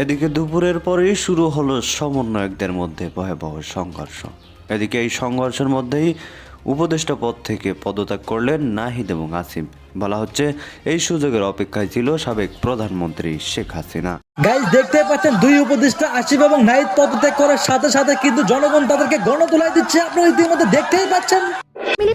এদিকে দুপুরের পরেই শুরু হলো সমন্বয়কদের মধ্যে ভয়াবহ সংঘর্ষ। এদিকে এই সংঘর্ষের মধ্যেই উপদেষ্টা পদ থেকে পদত্যাগ করলেন নাহিদ এবং আসিম। বলা হচ্ছে, এই সুযোগের অপেক্ষায় ছিল সাবেক প্রধানমন্ত্রী শেখ হাসিনা। গাইজ দেখতে পাচ্ছেন, দুই উপদেষ্টা আসিফ এবং নাহিদ পদত্যাগ করার সাথে সাথে কিন্তু জনগণ তাদেরকে গণ গণতোলায় দিচ্ছে। আপনারা ইতিমধ্যে দেখতেই পাচ্ছেন।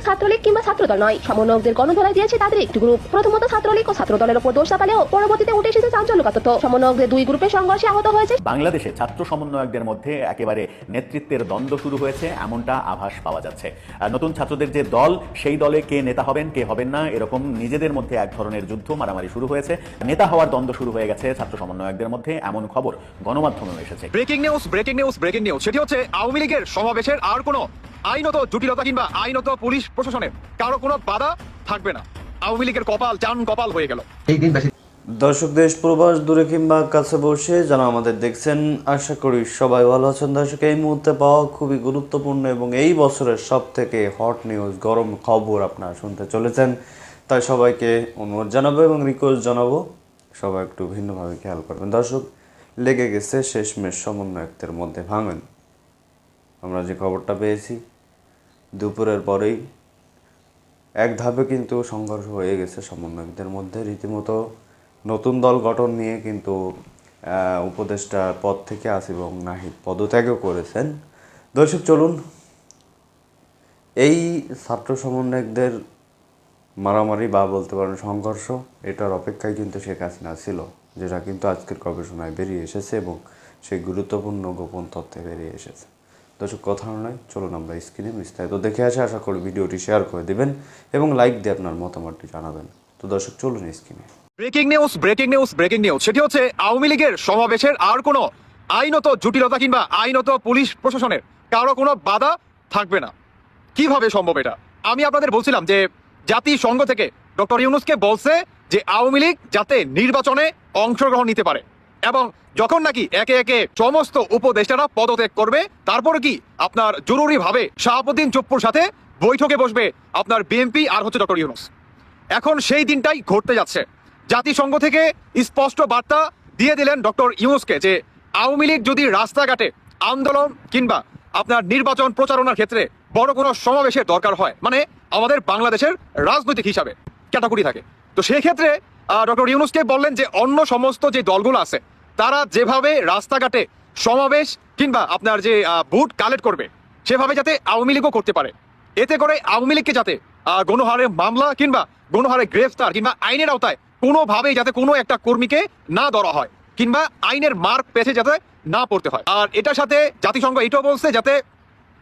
ছাত্রলীগ কিংবা ছাত্রদল নয়। সমন্বয়কদের গণধোলাই দিয়েছে তাদের একটি গ্রুপ প্রথমত ছাত্রলীগ ও ছাত্রদলের উপর দোষ চাপালেও পরবর্তীতে উঠে এসেছে চাঞ্চল্যকর তথ্য। সমন্বয়কদের দুই গ্রুপের সংঘর্ষে আহত হয়েছে। বাংলাদেশে ছাত্র সমন্বয়কদের মধ্যে একেবারে নেতৃত্বের দ্বন্দ্ব শুরু হয়েছে এমনটা আভাস পাওয়া যাচ্ছে। আর নতুন ছাত্রদের যে দল সেই দলে কে নেতা হবেন কে হবেন না এরকম নিজেদের মধ্যে এক ধরনের যুদ্ধ মারামারি শুরু হয়েছে। নেতা হওয়ার দ্বন্দ্ব শুরু হয়ে গেছে ছাত্র সমন্বয়কদের মধ্যে এমন খবর গণমাধ্যমে এসেছে। Breaking news breaking news breaking news সেটি হচ্ছে আওয়ামী লীগের সমাবেশের আর কোনো আইনত জটিলতা কিংবা আইনত পুলিশ প্রশাসনের কারও কোনো বাধা থাকবে না। আওয়ামী লীগের কপাল চান কপাল হয়ে গেল। এই দিন দর্শক দেশ প্রবাস দূরে কিংবা কাছে বসে যারা আমাদের দেখছেন আশা করি সবাই ভালো আছেন। দর্শক এই মুহূর্তে পাওয়া খুবই গুরুত্বপূর্ণ এবং এই বছরের সব থেকে হট নিউজ গরম খবর আপনারা শুনতে চলেছেন। তাই সবাইকে অনুরোধ জানাব এবং রিকোয়েস্ট জানাব সবাই একটু ভিন্নভাবে খেয়াল করবেন। দর্শক লেগে গেছে শেষমেশ সমন্বয়কদের মধ্যে ভাঙেন। আমরা যে খবরটা পেয়েছি দুপুরের পরেই এক ধাপে কিন্তু সংঘর্ষ হয়ে গেছে সমন্বয়কদের মধ্যে। রীতিমতো নতুন দল গঠন নিয়ে কিন্তু উপদেষ্টা পদ থেকে আসিফ এবং নাহিদ পদত্যাগও করেছেন। দর্শক, চলুন। এই ছাত্র সমন্বয়কদের মারামারি বা বলতে পারেন সংঘর্ষ, এটার অপেক্ষায় কিন্তু শেখ হাসিনা ছিল, যেটা কিন্তু আজকের গবেষণায় বেরিয়ে এসেছে এবং সেই গুরুত্বপূর্ণ গোপন তথ্যে বেরিয়ে এসেছে। দর্শক, কথা নয় চলুন আমরা স্ক্রিনে বিস্তারিত দেখে আসে। আশা করি ভিডিওটি শেয়ার করে দেবেন এবং লাইক দিয়ে আপনার মতামতটি জানাবেন। তো দর্শক, চলুন স্ক্রিনে breaking news breaking news breaking news সেটি হচ্ছে, আওয়ামী লীগের সমাবেশের আর কোনো আইনত জটিলতা কিংবা আইনত পুলিশ প্রশাসনের কারও কোনো বাধা থাকবে না। কীভাবে সম্ভব এটা? আমি আপনাদের বলছিলাম যে, জাতিসংঘ থেকে ডক্টর ইউনুসকে বলছে যে, আওয়ামী লীগ যাতে নির্বাচনে অংশগ্রহণ নিতে পারে। এবং যখন নাকি একে একে সমস্ত উপদেষ্টারা পদত্যাগ করবে, তারপরে কি আপনার জরুরিভাবে শাহাবুদ্দিন চপ্পুর সাথে বৈঠকে বসবে আপনার বিএনপি আর হচ্ছে ডক্টর ইউনুস। এখন সেই দিনটাই ঘটতে যাচ্ছে। জাতিসংঘ থেকে স্পষ্ট বার্তা দিয়ে দিলেন ডক্টর ইউনুসকে যে আওয়ামী লীগ যদি রাস্তাঘাটে আন্দোলন কিংবা আপনার নির্বাচন প্রচারণার ক্ষেত্রে বড় কোনো সমাবেশের দরকার হয় মানে আমাদের বাংলাদেশের রাজনৈতিক হিসাবে ক্যাটাগরি থাকে। তো সেই ক্ষেত্রে ডক্টর ইউনুসকে বললেন যে অন্য সমস্ত যে দলগুলো আছে তারা যেভাবে রাস্তাঘাটে সমাবেশ কিংবা আপনার যে ভোট কালেক্ট করবে, সেভাবে যাতে আওয়ামী লীগও করতে পারে। এতে করে আওয়ামী লীগকে যাতে গণহারে মামলা কিংবা গণহারে গ্রেফতার কিংবা আইনের আওতায় কোনোভাবেই যাতে কোনো একটা কর্মীকে না ধরা হয় কিংবা আইনের মার্ক পেছে যাতে না পড়তে হয়। আর এটার সাথে জাতিসংঘ এটাও বলছে যাতে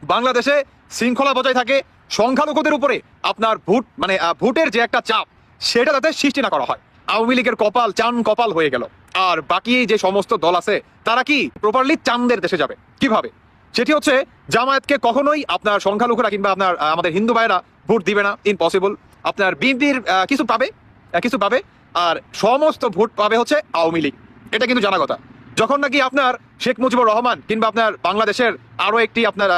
বাংলাদেশে শৃঙ্খলা বজায় থাকে, সংখ্যালঘুদের উপরে আপনার ভোট মানে ভোটের যে একটা চাপ, সেটা যাতে সৃষ্টি না করা হয়। আওয়ামী লীগের কপাল চান কপাল হয়ে গেল। আর বাকি যে সমস্ত দল আছে, তারা কি প্রপারলি চান্দের দেশে যাবে? কীভাবে? সেটি হচ্ছে, জামায়াতকে কখনোই আপনার সংখ্যালঘুরা কিংবা আপনার আমাদের হিন্দু ভাইরা ভোট দিবে না ইম্পসিবল আপনার বিএনপির কিছু পাবে কিছু পাবে, আর সমস্ত ভোট পাবে হচ্ছে আওয়ামী লীগ। এটা কিন্তু জানা কথা। যখন নাকি আপনার শেখ মুজিবুর রহমান কিংবা আপনার বাংলাদেশের আরও একটি আপনার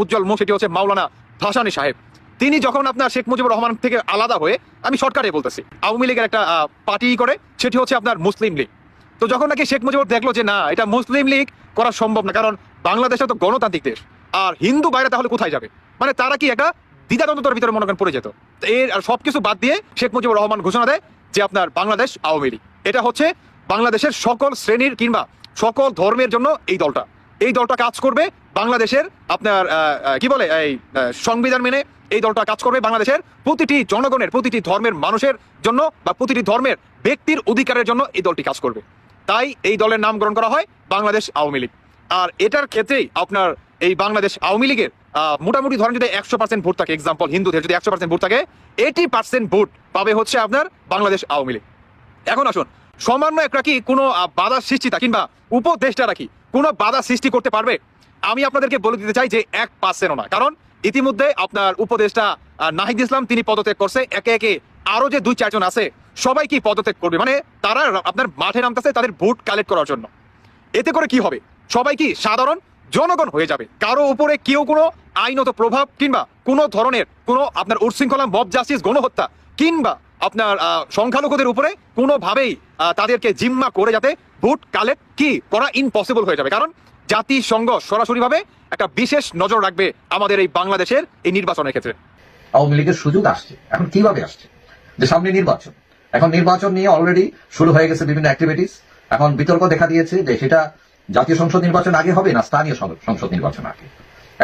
উজ্জ্বল মুখ, সেটি হচ্ছে মাওলানা ভাসানী সাহেব, তিনি যখন আপনার শেখ মুজিবুর রহমান থেকে আলাদা হয়ে, আমি শর্টকাটে বলতেছি, আওয়ামী লীগের একটা পার্টি করে, সেটি হচ্ছে আপনার মুসলিম লীগ। তো যখন নাকি শেখ মুজিবুর দেখল যে না, এটা মুসলিম লীগ করা সম্ভব না, কারণ বাংলাদেশে তো গণতান্ত্রিক দেশ, আর হিন্দু বাইরে তাহলে কোথায় যাবে? মানে তারা কি একটা দ্বিধাদ্বন্দ্বতার ভিতরে মনে করেন পড়ে যেত। এর আর সবকিছু বাদ দিয়ে শেখ মুজিবুর রহমান ঘোষণা দেয় যে আপনার বাংলাদেশ আওয়ামী লীগ। এটা হচ্ছে বাংলাদেশের সকল শ্রেণির কিংবা সকল ধর্মের জন্য এই দলটা। এই দলটা কাজ করবে বাংলাদেশের আপনার কি বলে, এই সংবিধান মেনে এই দলটা কাজ করবে বাংলাদেশের প্রতিটি জনগণের, প্রতিটি ধর্মের মানুষের জন্য বা প্রতিটি ধর্মের ব্যক্তির অধিকারের জন্য এই দলটি কাজ করবে। তাই এই দলের নামকরণ করা হয় বাংলাদেশ আওয়ামী লীগ। আর এটার ক্ষেত্রেই আপনার এই বাংলাদেশ আওয়ামী লীগের মোটামুটি ধরেন যদি একশো পার্সেন্ট ভোট থাকে এক্সাম্পল হিন্দুদের যদি একশো পার্সেন্ট ভোট থাকে এইটি পার্সেন্ট ভোট পাবে হচ্ছে আপনার বাংলাদেশ আওয়ামী লীগ। এখন আসুন সমন্বয়করা কি কোনো বাধা সৃষ্টিতা কিংবা উপদেষ্টারা কি কোনো বাধা সৃষ্টি করতে পারবে? আমি আপনাদেরকে বলে দিতে চাই যে এক পার্সেন্টও না। কারণ ইতিমধ্যে আপনার উপদেষ্টা নাহিদ ইসলাম তিনি পদত্যাগ করছে। একে একে আরও যে দুই চারজন আছে সবাই কি পদত্যাগ করবে। মানে তারা আপনার মাঠে নামতেছে তাদের ভোট কালেক্ট করার জন্য। এতে করে কি হবে? সবাই কি সাধারণ জনগণ হয়ে যাবে? কারও উপরে কেউ কোনো আইনত প্রভাব কিংবা কোনো ধরনের কোনো আপনার উচ্ছৃঙ্খলা মব জাস্টিস গণহত্যা কিংবা আপনার সংখ্যালঘুদের উপরে কোনোভাবেই তাদেরকে জিম্মা করে যাতে ভোট কালেক্ট কি করা ইম্পসিবল হয়ে যাবে। কারণ জাতিসংঘ সরাসরিভাবে একটা বিশেষ নজর রাখবে আমাদের এই বাংলাদেশের এই নির্বাচনের ক্ষেত্রে। আওয়ামী লীগের সুযোগ আসছে। এখন কীভাবে আসছে? যে সামনে নির্বাচন। এখন নির্বাচন নিয়ে অলরেডি শুরু হয়ে গেছে বিভিন্ন অ্যাক্টিভিটিস এখন বিতর্ক দেখা দিয়েছে যে সেটা জাতীয় সংসদ নির্বাচন আগে হবে না, স্থানীয় সংসদ নির্বাচন আগে।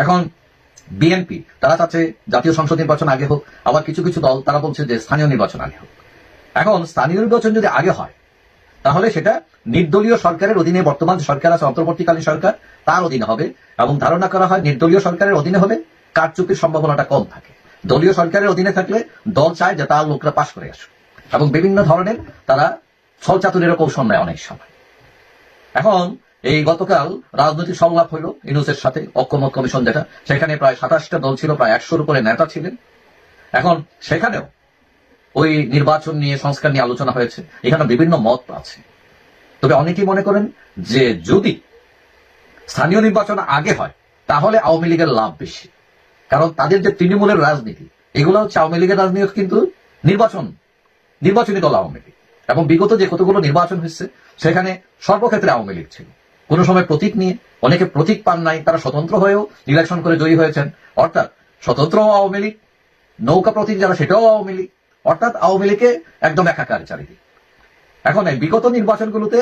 এখন বিএনপি তারা চাচ্ছে জাতীয় সংসদ নির্বাচন আগে হোক, আবার কিছু কিছু দল, তারা বলছে যে স্থানীয় নির্বাচন আগে হোক। এখন স্থানীয় নির্বাচন যদি আগে হয়, তাহলে সেটা নির্দলীয় সরকারের অধীনে, বর্তমান সরকার আছে, অন্তর্বর্তীকালীন সরকার, তার অধীনে হবে এবং ধারণা করা হয় নির্দলীয় সরকারের অধীনে হলে কারচুপির সম্ভাবনাটা কম থাকে। দলীয় সরকারের অধীনে থাকলে দল চায় যে তার লোকরা পাশ করে আসুক। এবং বিভিন্ন ধরনের তারা ছল চাতুরের কৌশল নেয় অনেক সময়। এখন এই গতকাল রাজনৈতিক সংলাপ হইল ইনুসের সাথে, ঐক্যমত কমিশন যেটা, সেখানে প্রায় সাতাশটা দল ছিল, প্রায় একশোর উপরে নেতা ছিলেন। এখন সেখানেও ওই নির্বাচন নিয়ে, সংস্কার নিয়ে আলোচনা হয়েছে। এখানে বিভিন্ন মত আছে। তবে অনেকেই মনে করেন যে যদি স্থানীয় নির্বাচন আগে হয়, তাহলে আওয়ামী লীগের লাভ বেশি। কারণ তাদের যে তৃণমূলের রাজনীতি, এগুলো হচ্ছে আওয়ামী লীগের রাজনীতি কিন্তু নির্বাচন নির্বাচনী দল আওয়ামী লীগ। এবং বিগত যে কতগুলো নির্বাচন হয়েছে, সেখানে সর্বক্ষেত্রে আওয়ামী লীগ ছিল। কোনো সময় প্রতীক নিয়ে, অনেকে প্রতীক পান নাই, তারা স্বতন্ত্র হয়েও ইলেকশন করে জয়ী হয়েছেন। অর্থাৎ স্বতন্ত্র আওয়ামী লীগ, নৌকা প্রতীক যারা, সেটাও আওয়ামী লীগ। অর্থাৎ আওয়ামী লীগে একদম একাকার চারিদিক। এখন এই বিগত নির্বাচনগুলোতে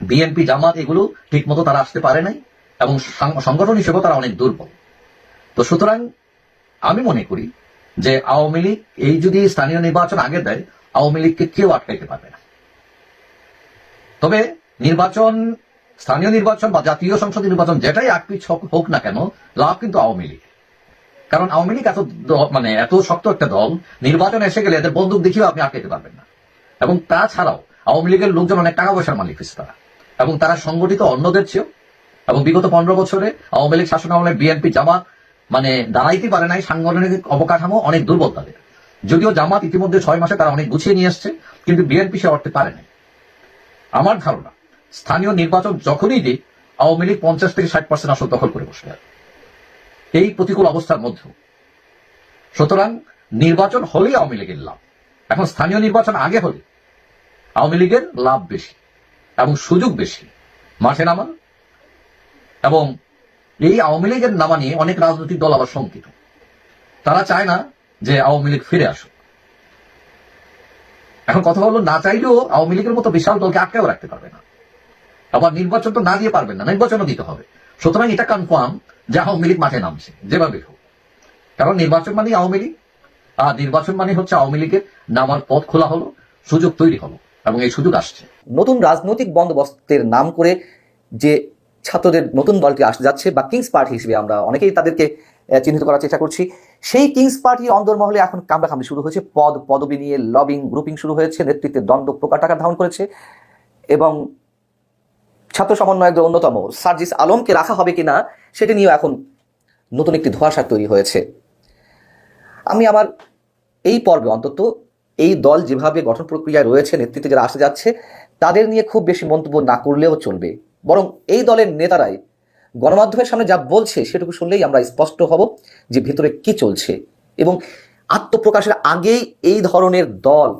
বিএনপি জামাত, এগুলো ঠিক মতো তারা আসতে পারে নাই, এবং সংগঠন হিসেবেও তারা অনেক দুর্বল। তো সুতরাং আমি মনে করি যে আওয়ামী লীগ এই যদি স্থানীয় নির্বাচন আগে দেয় আওয়ামী লীগকে কেউ আটকাইতে পারবে না। তবে নির্বাচন, স্থানীয় নির্বাচন বা জাতীয় সংসদ নির্বাচন যেটাই আকপিছ হোক না কেন, লাভ কিন্তু আওয়ামী লীগ। কারণ আওয়ামী লীগ এত মানে এত শক্ত একটা দল, নির্বাচন এসে গেলে এদের বন্দুক দেখিয়েও আপনি আটকাতে পারবেন না। এবং তাছাড়াও আওয়ামী লীগের লোকজন অনেক টাকা পয়সার মালিক হয়েছে তারা। এবং তারা সংগঠিত অন্যদের চেয়েও। এবং বিগত পনেরো বছরে আওয়ামী লীগ শাসন আমলে বিএনপি জামাত মানে দাঁড়াইতে পারে নাই, সাংগঠনিক অবকাঠামো অনেক দুর্বল তাদের। যদিও জামাত ইতিমধ্যে ছয় মাসে তারা অনেক গুছিয়ে নিয়ে আসছে কিন্তু বিএনপি সে অর্থে পারে নাই আমার ধারণা, স্থানীয় নির্বাচন যখনই দিক আওয়ামী লীগ পঞ্চাশ থেকে ষাট পার্সেন্ট আসল দখল করে বসবে। এই প্রতিকূল অবস্থার মধ্যে। সুতরাং নির্বাচন হলেই আওয়ামী লীগের লাভ। এখন স্থানীয় নির্বাচন আগে হলে আওয়ামী লীগের লাভ বেশি এবং সুযোগ বেশি মাঠে নামা এবং এই আওয়ামী লীগের নামা নিয়ে অনেক রাজনৈতিক দল আবার শঙ্কিত। তারা চায় না যে আওয়ামী লীগ ফিরে আসুক। এখন কথা হলো, না চাইলেও আওয়ামী লীগের মতো বিশাল দলকে আটকেও রাখতে পারবে না। আবার নির্বাচন তো না দিয়ে পারবেন না, নির্বাচনও দিতে হবে। সুতরাং এটা কনফার্ম যে আওয়ামী লীগ মাঠে নামছে, যেভাবে হোক। কারণ নির্বাচন মানেই আওয়ামী লীগ, আর নির্বাচন মানে হচ্ছে আওয়ামী লীগের নামার পথ খোলা হলো, সুযোগ তৈরি হলো, এবং এই সুযোগ আসছে। নতুন রাজনৈতিক বন্দোবস্তের নাম করে যে ছাত্রদের নতুন দলটি আসতে যাচ্ছে, বা কিংস পার্টি হিসেবে আমরা অনেকেই তাদেরকে চিহ্নিত করার চেষ্টা করছি। সেই কিংস পার্টি অন্দরমহলে এখন কামড়াকামড়ি শুরু হয়েছে, পদ পদবি নিয়ে লবিং গ্রুপিং শুরু হয়েছে নেতৃত্বের দ্বন্দ্ব প্রকার টাকা ধারণ করেছে এবং ছাত্র সমন্বয়কদের অন্যতম সার্জিস আলমকে রাখা হবে কিনা সেটি নিয়েও এখন নতুন একটি ধোঁয়াশা তৈরি হয়েছে। আমি আমার এই পর্বে অন্তত এই দল যেভাবে গঠন প্রক্রিয়ায় রয়েছে, নেতৃত্বে যারা আসতে যাচ্ছে, তাদের নিয়ে খুব বেশি মন্তব্য না করলেও চলবে। বরং এই দলের নেতারাই গণমাধ্যমের সামনে যা বলছে সেটুকু শুনলেই আমরা স্পষ্ট হব যে ভিতরে কি চলছে। এবং আত্মপ্রকাশের আগেই এই ধরনের দল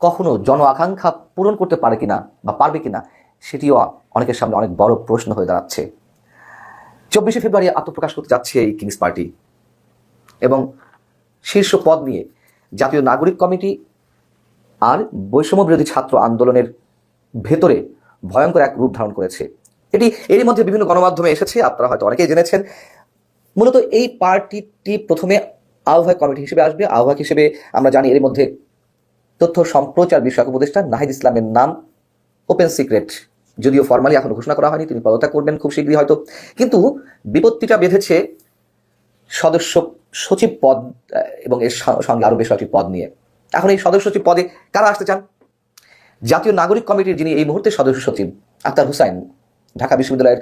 কখনো জন আকাঙ্ক্ষা পূরণ করতে পারে কিনা বা পারবে কিনা, সেটিও অনেকের সামনে অনেক বড় প্রশ্ন হয়ে দাঁড়াচ্ছে। চব্বিশে ফেব্রুয়ারি আত্মপ্রকাশ করতে যাচ্ছে এই কিংস পার্টি। এবং শীর্ষ পদ নিয়ে জাতীয় নাগরিক কমিটি আর বৈষম্য বিরোধী ছাত্র আন্দোলনের ভেতরে ভয়ঙ্কর এক রূপ ধারণ করেছে। এটি, এরই মধ্যে বিভিন্ন গণমাধ্যমে এসেছে, আপনারা হয়তো অনেকেই জেনেছেন। মূলত এই পার্টিটি প্রথমে আহ্বায়ক কমিটি হিসেবে আসবে। আহ্বায়ক হিসেবে আমরা জানি এর মধ্যে তথ্য সম্প্রচার বিষয়ক উপদেষ্টা নাহিদ ইসলামের নাম। ওপেন সিক্রেট যদিও ফর্মালি এখনও ঘোষণা করা হয়নি, তিনি পদত্যাগ করবেন খুব শীঘ্রই হয়তো। কিন্তু বিপত্তিটা বেঁধেছে সদস্য সচিব পদ এবং এর সঙ্গে আরও বেশ কয়েকটি পদ নিয়ে। এখন এই সদস্য সচিব পদে কারা আসতে চান? জাতীয় নাগরিক কমিটির যিনি এই মুহূর্তে সদস্য সচিব, আক্তার হুসাইন ঢাকা বিশ্ববিদ্যালয়ের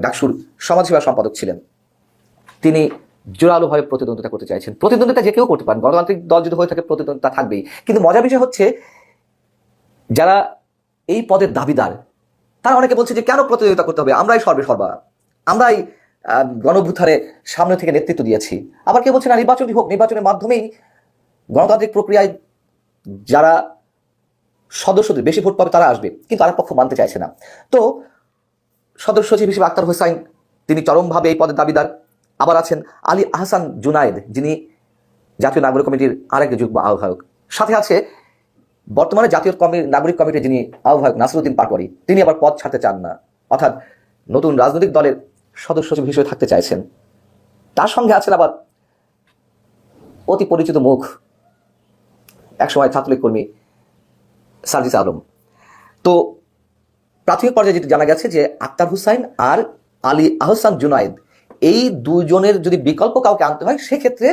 ডাকসুর সমাজসেবা সম্পাদক ছিলেন। তিনি জোরালোভাবে প্রতিদ্বন্দ্বিতা করতে চাইছেন। প্রতিদ্বন্দ্বিতা যে কেউ করতে পারেন, গণতান্ত্রিক দল যদি হয়ে থাকে, প্রতিদ্বন্দ্বিতা থাকবেই। কিন্তু মজার বিষয় হচ্ছে, যারা এই পদের দাবিদার, তারা অনেকে বলছে যে কেন প্রতিযোগিতা করতে হবে? আমরাই সর্বে সর্বা। আমরাই গণভ্যুত্থানে সামনে থেকে নেতৃত্ব দিয়েছি। আবার কেউ বলছে না, নির্বাচনই হোক, নির্বাচনের মাধ্যমেই গণতান্ত্রিক প্রক্রিয়ায় যারা সদস্যদের বেশি ভোট পাবে, তারা আসবে। কিন্তু আরেক পক্ষ মানতে চাইছে না। তো সদস্য সচিব হিসেবে আক্তার হোসাইন, তিনি চরমভাবে এই পদের দাবিদার। আবার আছেন আলী আহসান জুনায়েদ, যিনি জাতীয় নাগরিক কমিটির আরেক যুগ্ম আহ্বায়ক। সাথে আছে বর্তমানে জাতীয় কমি- নাগরিক কমিটির যিনি আহ্বায়ক নাসরুদ্দিন পাটোয়ারি, তিনি আবার পদ ছাড়তে চান না। অর্থাৎ নতুন রাজনৈতিক দলের সদস্য সচিব হিসেবে থাকতে চাইছেন। তার সঙ্গে আছেন আবার অতি পরিচিত মুখ, একসময় ছাত্রলীগ কর্মী সার্জিস আলম। তো প্রাথমিক পর্যায়ে যেটি জানা গেছে যে আক্তার হুসাইন আর আলী আহসান জুনায়েদ এই দুজনের যদি বিকল্প কাউকে আনতে হয়, সেক্ষেত্রে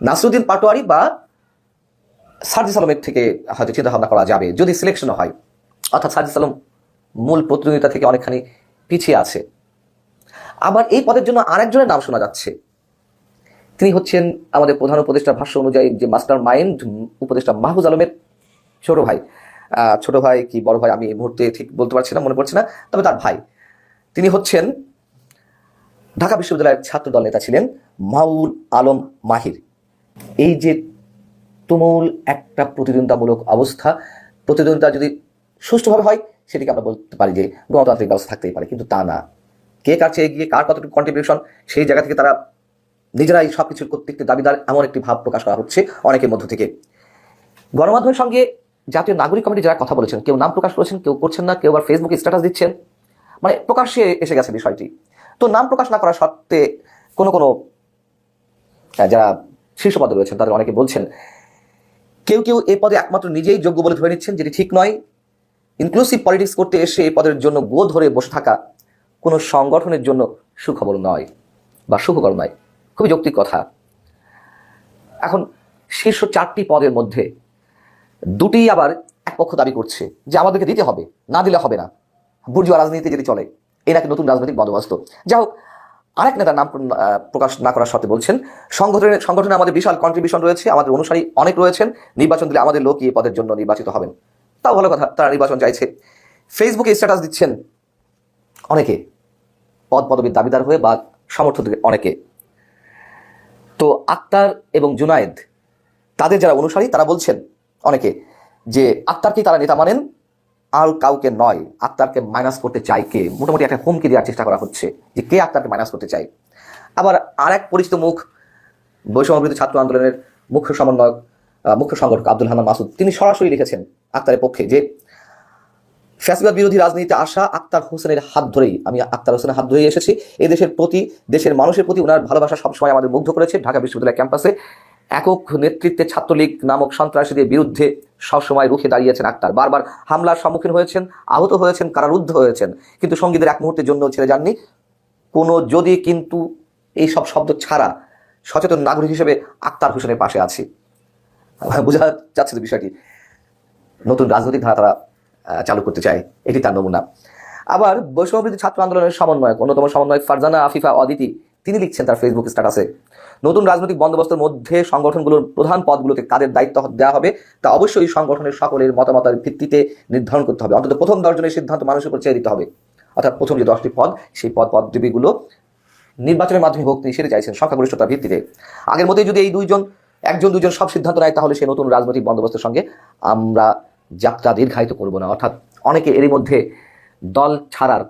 নাসরুদ্দিন পাটোয়ারি বা সার্জিস আলমের থেকে হয়তো চিন্তা ভাবনা করা যাবে, যদি সিলেকশন হয়। অর্থাৎ সার্জিস আলম মূল প্রতিযোগিতা থেকে অনেকখানি পিছিয়ে আছে। আবার এই পদের জন্য আরেকজনের নাম শোনা যাচ্ছে। তিনি হচ্ছেন আমাদের প্রধান উপদেষ্টার ভাষ্য অনুযায়ী যে মাস্টার মাইন্ড উপদেষ্টা মাহফুজ আলমের ছোট ভাই। ছোট ভাই কি বড় ভাই আমি এই মুহূর্তে ঠিক বলতে পারছি না, মনে পড়ছে না। তবে তার ভাই, তিনি হচ্ছেন ঢাকা বিশ্ববিদ্যালয়ের ছাত্র দল নেতা ছিলেন মাউল আলম মাহির। এই যে তুমুল একটা প্রতিদ্বন্দ্বিতামূলক অবস্থা, প্রতিদ্বন্দ্বিতা যদি সুষ্ঠুভাবে হয়, সেটিকে আমরা বলতে পারি যে গণতান্ত্রিক ব্যবস্থা থাকতেই পারে, কিন্তু তা না। কে কার চেয়ে গিয়ে কার কতটুকু কন্ট্রিবিউশন সেই জায়গা থেকে তারা নিজেরাই সব কিছুর কর্তৃত্বের দাবিদার, এমন একটি ভাব প্রকাশ করা হচ্ছে অনেকের মধ্য থেকে। গণমাধ্যমের সঙ্গে জাতীয় নাগরিক কমিটি যারা কথা বলেছেন, কেউ নাম প্রকাশ করেছেন, কেউ করছেন না, কেউ আবার ফেসবুকে স্ট্যাটাস দিচ্ছেন মানে প্রকাশ্যে এসে গেছে বিষয়টি। তো নাম প্রকাশ না করা সত্ত্বে কোনো কোনো যারা শীর্ষ পদে রয়েছেন, তাদের অনেকে বলছেন, কেউ কেউ এ পদে একমাত্র নিজেই যোগ্য বলে ধরে নিচ্ছেন, যেটি ঠিক নয়। ইনক্লুসিভ পলিটিক্স করতে এসে এ পদের জন্য গো ধরে বসে থাকা কোনো সংগঠনের জন্য সুখবর নয়, বা সুখকর নয়। খুবই যৌক্তিক কথা। এখন শীর্ষ চারটি পদের মধ্যে দুটি আবার এক পক্ষ দাবি করছে যে আমাদেরকে দিতে হবে, না দিলে হবে না। বুর্জুয়া রাজনীতি যদি চলে এই নাকি নতুন রাজনৈতিক বন্দোবস্ত। যা হোক, আরেক নেতার নাম প্রকাশ না করার সত্ত্বে বলছেন, সংগঠনের সংগঠনে আমাদের বিশাল কন্ট্রিবিউশন রয়েছে, আমাদের অনুসারী অনেক রয়েছেন, নির্বাচন দিলে আমাদের লোক এই পদের জন্য নির্বাচিত হবেন। তাও ভালো কথা, তারা নির্বাচন চাইছে। ফেসবুকে স্ট্যাটাস দিচ্ছেন অনেকে, পদ পদবীর দাবিদার হয়ে বা সমর্থকদের অনেকে। তো আক্তার এবং জুনায়েদ, তাদের যারা অনুসারী, তারা বলছেন অনেকে, যে আক্তারকেই তারা নেতা মানেন, আর কাউকে নয় আক্তারকে মাইনাস করতে চায় কে? মোটামুটি একটা হুমকি দেওয়ার চেষ্টা করা হচ্ছে, যে কে আক্তারকে মাইনাস করতে চায়। আবার আর এক পরিচিত মুখ, বৈষম্যবৃদ্ধ ছাত্র আন্দোলনের মুখ্য সমন্বয়ক মুখ্য সংগঠক আব্দুল হান্নান মাসুদ, তিনি সরাসরি লিখেছেন আক্তারের পক্ষে যে, ফ্যাসিবাদ বিরোধী রাজনীতিতে আসা আক্তার হোসেনের হাত ধরেই, আমি আক্তার হোসেনের হাত ধরেই এসেছি এই দেশের প্রতি, দেশের মানুষের প্রতি ওনার ভালোবাসা সবসময় আমাদের মুগ্ধ করেছে, ঢাকা বিশ্ববিদ্যালয় ক্যাম্পাসে। একক নেতৃত্বে ছাত্রলীগ নামক সন্ত্রাসীদের বিরুদ্ধে সবসময় রুখে দাঁড়িয়েছেন আক্তার। বারবার হামলার সম্মুখীন হয়েছেন, আহত হয়েছেন, কারারুদ্ধ হয়েছেন, কিন্তু সঙ্গীদের এক মুহূর্তের জন্য ছেড়ে যাননি। কোনো যদি কিন্তু এই সব শব্দ ছাড়া সচেতন নাগরিক হিসেবে আক্তার হোসেনের পাশে আছি। বোঝা যাচ্ছে তো বিষয়টি। নতুন রাজনৈতিক ধারা তারা চালু করতে চায়, এটি তার নমুনা। আবার বৈষম্যবৃদ্ধি ছাত্র আন্দোলনের সমন্বয়ক, অন্যতম সমন্বয়ক ফারজানা আফিফা অদিতি তিনি লিখছেন তার ফেসবুক স্ট্যাটাসে নতুন রাজনৈতিক বন্দোবস্তের মধ্যে সংগঠনগুলোর প্রধান পদগুলোতে কাদের দায়িত্ব দেওয়া হবে, তা অবশ্যই সংগঠনের সকলের মতামতের ভিত্তিতে নির্ধারণ করতে হবে। অন্তত প্রথম দশজনের সিদ্ধান্ত মানুষের উপর দিতে হবে। অর্থাৎ প্রথম যে দশটি পদ, সেই পদ পদবীগুলো নির্বাচনের মাধ্যমে তিনি সেটা চাইছেন সংখ্যাগরিষ্ঠতার ভিত্তিতে। আগের মতোই যদি এই দুইজন, একজন দুজন সব সিদ্ধান্ত নেয়, তাহলে সেই নতুন রাজনৈতিক বন্দোবস্তের সঙ্গে আমরা যাত্রা দীর্ঘায়িত করব না। অর্থাৎ অনেকে এরই মধ্যে দল ছাড়ার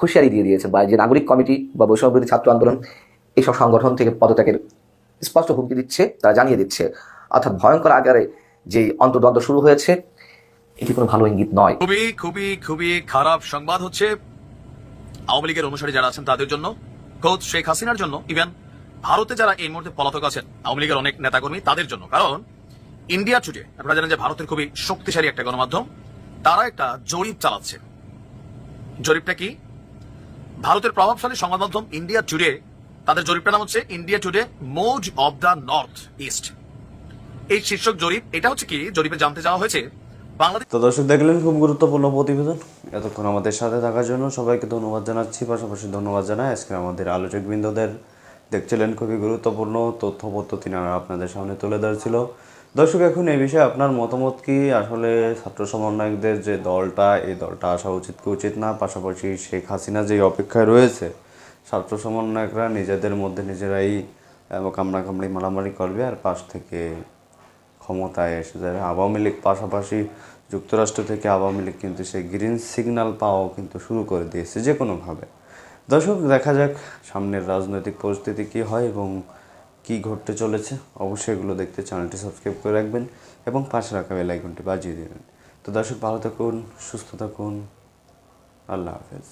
হুঁশিয়ারি দিয়ে দিয়েছেন। বা যে নাগরিক কমিটি বা বৈষম্যবিরোধী ছাত্র আন্দোলন এইসব সংগঠন থেকে পদত্যাগের স্পষ্ট হুমকি দিচ্ছে, তারা জানিয়ে দিচ্ছে, অর্থাৎ ভয়ঙ্কর আকারে যে অন্তর্দ্বন্দ্ব শুরু হয়েছে, এটি কোনো ভালো ইঙ্গিত নয়। খুবই খুবই খুবই খারাপ সংবাদ হচ্ছে আওয়ামী লীগের অনুসারী যারা আছেন তাদের জন্য। খোদ শেখ হাসিনার জন্য ইভেন ভারতে যারা এই মুহূর্তে পলাতক আছেন, আওয়ামী লীগের অনেক নেতাকর্মী তাদের জন্য। কারণ ইন্ডিয়া টুডে, আপনারা জানেন যে ভারতের খুবই শক্তিশালী একটা গণমাধ্যম, তারা একটা জরিপ চালাচ্ছে। জরিপটা কি? ভারতের প্রভাবশালী সংবাদ মাধ্যম ইন্ডিয়া টুডে তাদের জরিপটার নাম হচ্ছে India Today mood of the North East. এই শীর্ষক জরিপ, এটা হচ্ছে কি? জরিপে জানতে যাওয়া হয়েছে, বাংলাদেশ তো দর্শক, দেখলেন খুব গুরুত্বপূর্ণ প্রতিবেদন। এতক্ষণ আমাদের সাথে থাকার জন্য সবাইকে ধন্যবাদ জানাচ্ছি। পাশাপাশি ধন্যবাদ জানাই আজকে আমাদের আলোচক বৃন্দদের দেখছিলেন খুবই গুরুত্বপূর্ণ তথ্য পদ্ধতি নানা আপনাদের সামনে তুলে ধরছিল। দর্শক, এখন এই বিষয়ে আপনার মতামত কি? আসলে ছাত্র সমন্বয়কদের যে দলটা, এই দলটা আসা উচিত কি উচিত না? পাশাপাশি শেখ হাসিনা যে অপেক্ষায় রয়েছে ছাত্র সমন্বয়করা নিজেদের মধ্যে নিজেরাই কামড়াকামড়ি মারামারি করবে আর পাশ থেকে ক্ষমতায় এসে যাবে আওয়ামী লীগ পাশাপাশি যুক্তরাষ্ট্র থেকে আওয়ামী লীগ কিন্তু সেই গ্রিন সিগন্যাল পাওয়াও কিন্তু শুরু করে দিয়েছে যে কোনোভাবে দর্শক, দেখা যাক সামনের রাজনৈতিক পরিস্থিতি কী হয় এবং কি ঘটতে চলেছে। অবশ্যই এগুলো দেখতে চ্যানেলটি সাবস্ক্রাইব করে রাখবেন এবং পাশে রাখা বেল আইকনটি বাজিয়ে দেবেন। তো দর্শক, ভালো থাকুন, সুস্থ থাকুন। আল্লাহ হাফেজ।